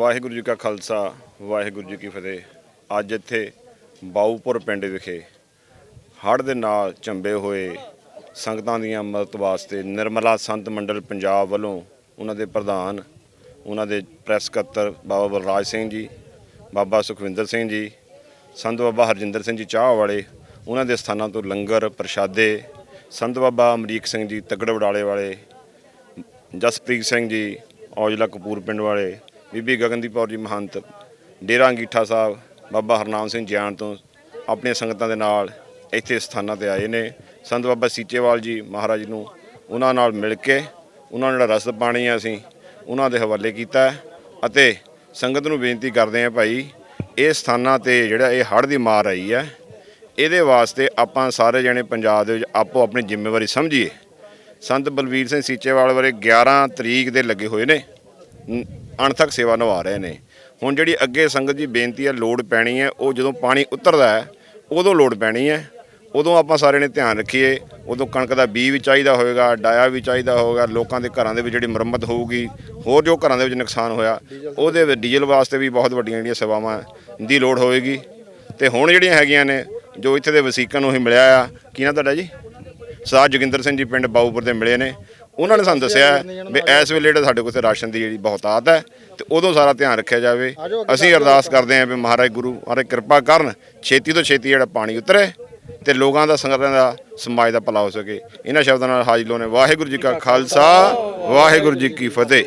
ਵਾਹਿਗੁਰੂ ਜੀ ਕਾ ਖਾਲਸਾ, ਵਾਹਿਗੁਰੂ ਜੀ ਕੀ ਫਤਿਹ। ਅੱਜ ਇੱਥੇ ਬਾਊਪੁਰ ਪਿੰਡ ਵਿਖੇ ਹੜ੍ਹ ਦੇ ਨਾਲ ਚੰਬੇ ਹੋਏ ਸੰਗਤਾਂ ਦੀਆਂ ਮਦਦ ਵਾਸਤੇ ਨਿਰਮਲਾ ਸੰਤ ਮੰਡਲ ਪੰਜਾਬ ਵੱਲੋਂ ਉਹਨਾਂ ਦੇ ਪ੍ਰਧਾਨ, ਉਹਨਾਂ ਦੇ ਪ੍ਰੈਸ ਸਕੱਤਰ ਬਾਬਾ ਬਲਰਾਜ ਸਿੰਘ ਜੀ, ਬਾਬਾ ਸੁਖਵਿੰਦਰ ਸਿੰਘ ਜੀ, ਸੰਤ ਬਾਬਾ ਹਰਜਿੰਦਰ ਸਿੰਘ ਜੀ ਚਾਹ ਵਾਲੇ, ਉਹਨਾਂ ਦੇ ਸਥਾਨਾਂ ਤੋਂ ਲੰਗਰ, ਪ੍ਰਸ਼ਾਦੇ, ਸੰਤ ਬਾਬਾ ਅਮਰੀਕ ਸਿੰਘ ਜੀ ਤਗੜ ਵਡਾਲੇ ਵਾਲੇ, ਜਸਪ੍ਰੀਤ ਸਿੰਘ ਜੀ ਔਜਲਾ ਕਪੂਰ ਪਿੰਡ ਵਾਲੇ ਬੀਬੀ ਗਗਨਦੀਪ ਕੌਰ ਜੀ ਮਹੰਤ, ਡੇਰਾ ਅੰਗੀਠਾ ਸਾਹਿਬ, ਬਾਬਾ ਹਰਨਾਮ ਸਿੰਘ ਜਿਆਣ ਤੋਂ ਆਪਣੀਆਂ ਸੰਗਤਾਂ ਦੇ ਨਾਲ ਇੱਥੇ ਸਥਾਨਾਂ ਤੇ ਆਏ ਨੇ। ਸੰਤ ਬਾਬਾ ਸੀਚੇਵਾਲ ਜੀ ਮਹਾਰਾਜ ਨੂੰ ਉਹਨਾਂ ਨਾਲ ਮਿਲ ਕੇ ਉਹਨਾਂ ਨੂੰ ਜਿਹੜਾ ਰਸਦ ਪਾਣੀ ਆ ਅਸੀਂ, ਉਹਨਾਂ ਦੇ ਹਵਾਲੇ ਕੀਤਾ ਅਤੇ ਸੰਗਤ ਨੂੰ ਬੇਨਤੀ ਕਰਦੇ ਆ ਭਾਈ, ਇਹ ਸਥਾਨਾਂ ਤੇ ਜਿਹੜਾ ਇਹ ਹੜ੍ਹ ਦੀ ਮਾਰ ਆਈ ਹੈ, ਇਹਦੇ ਵਾਸਤੇ ਆਪਾਂ ਸਾਰੇ ਜਣੇ ਪੰਜਾਬ ਦੇ ਵਿੱਚ ਆਪੋ ਆਪਣੀ ਜ਼ਿੰਮੇਵਾਰੀ ਸਮਝੀਏ। ਸੰਤ ਬਲਵੀਰ ਸਿੰਘ ਸੀਚੇਵਾਲ ਬਾਰੇ 11 ਤਰੀਕ ਦੇ ਲੱਗੇ ਹੋਏ ਨੇ। ਅਣਥੱਕ ਸੇਵਾ ਨਿਭਾ ਰਹੇ ਨੇ। ਹੁਣ ਜਿਹੜੀ ਅੱਗੇ ਸੰਗਤ ਜੀ ਬੇਨਤੀ ਹੈ, ਲੋੜ ਪੈਣੀ ਹੈ, ਉਹ ਜਦੋਂ ਪਾਣੀ ਉਤਰਦਾ ਹੈ, ਉਦੋਂ ਲੋੜ ਪੈਣੀ ਹੈ। ਉਦੋਂ ਆਪਾਂ ਸਾਰਿਆਂ ਨੇ ਧਿਆਨ ਰੱਖੀਏ, ਉਦੋਂ ਕਣਕ ਦਾ ਬੀਜ ਵੀ ਚਾਹੀਦਾ ਹੋਵੇਗਾ, ਡਾਇਆ ਵੀ ਚਾਹੀਦਾ ਹੋਵੇਗਾ, ਲੋਕਾਂ ਦੇ ਘਰਾਂ ਦੇ ਵਿੱਚ ਜਿਹੜੀ ਮੁਰੰਮਤ ਹੋਊਗੀ, ਹੋਰ ਜੋ ਘਰਾਂ ਦੇ ਵਿੱਚ ਨੁਕਸਾਨ ਹੋਇਆ, ਉਹਦੇ ਵਿੱਚ ਡੀਜ਼ਲ ਵਾਸਤੇ ਵੀ ਬਹੁਤ ਵੱਡੀਆਂ ਜਿਹੜੀਆਂ ਸੇਵਾਵਾਂ ਦੀ ਲੋੜ ਹੋਵੇਗੀ। ਤੇ ਹੁਣ ਜਿਹੜੀਆਂ ਹੈਗੀਆਂ ਨੇ, ਜੋ ਇੱਥੇ ਦੇ ਵਸੀਕਾਂ ਨੂੰ ਹੀ ਮਿਲਿਆ ਆ, ਕੀ ਨਾ ਤੁਹਾਡਾ ਜੀ? ਸਰਦਾਰ ਜੋਗਿੰਦਰ ਸਿੰਘ ਜੀ ਪਿੰਡ ਬਾਊਪੁਰ ਦੇ ਮਿਲੇ ਨੇ। ਉਹਨਾਂ ਨੇ ਸਾਨੂੰ ਦੱਸਿਆ ਹੈ ਵੀ ਇਸ ਵੇਲੇ ਜਿਹੜਾ ਸਾਡੇ ਕੋਲ ਰਾਸ਼ਨ ਦੀ ਜਿਹੜੀ ਬਹੁਤਾਤ ਹੈ ਤੇ ਉਦੋਂ ਸਾਰਾ ਧਿਆਨ ਰੱਖਿਆ ਜਾਵੇ। ਅਸੀਂ ਅਰਦਾਸ ਕਰਦੇ ਹਾਂ ਵੀ ਮਹਾਰਾਜ ਗੁਰੂ ਮਹਾਰਾਜ ਕਿਰਪਾ ਕਰਨ ਛੇਤੀ ਤੋਂ ਛੇਤੀ ਜਿਹੜਾ ਪਾਣੀ ਉਤਰੇ ਤੇ ਲੋਕਾਂ ਦਾ ਸੰਗਤਾਂ ਦਾ ਸਮਾਜ ਦਾ ਭਲਾ ਹੋ ਸਕੇ। ਇਹਨਾਂ ਸ਼ਬਦਾਂ ਨਾਲ ਹਾਜ਼ਰ ਲੋਨੇ ਵਾਹਿਗੁਰੂ ਜੀ ਕਾ ਖਾਲਸਾ ਵਾਹਿਗੁਰੂ ਜੀ ਕੀ ਫਤਿਹ।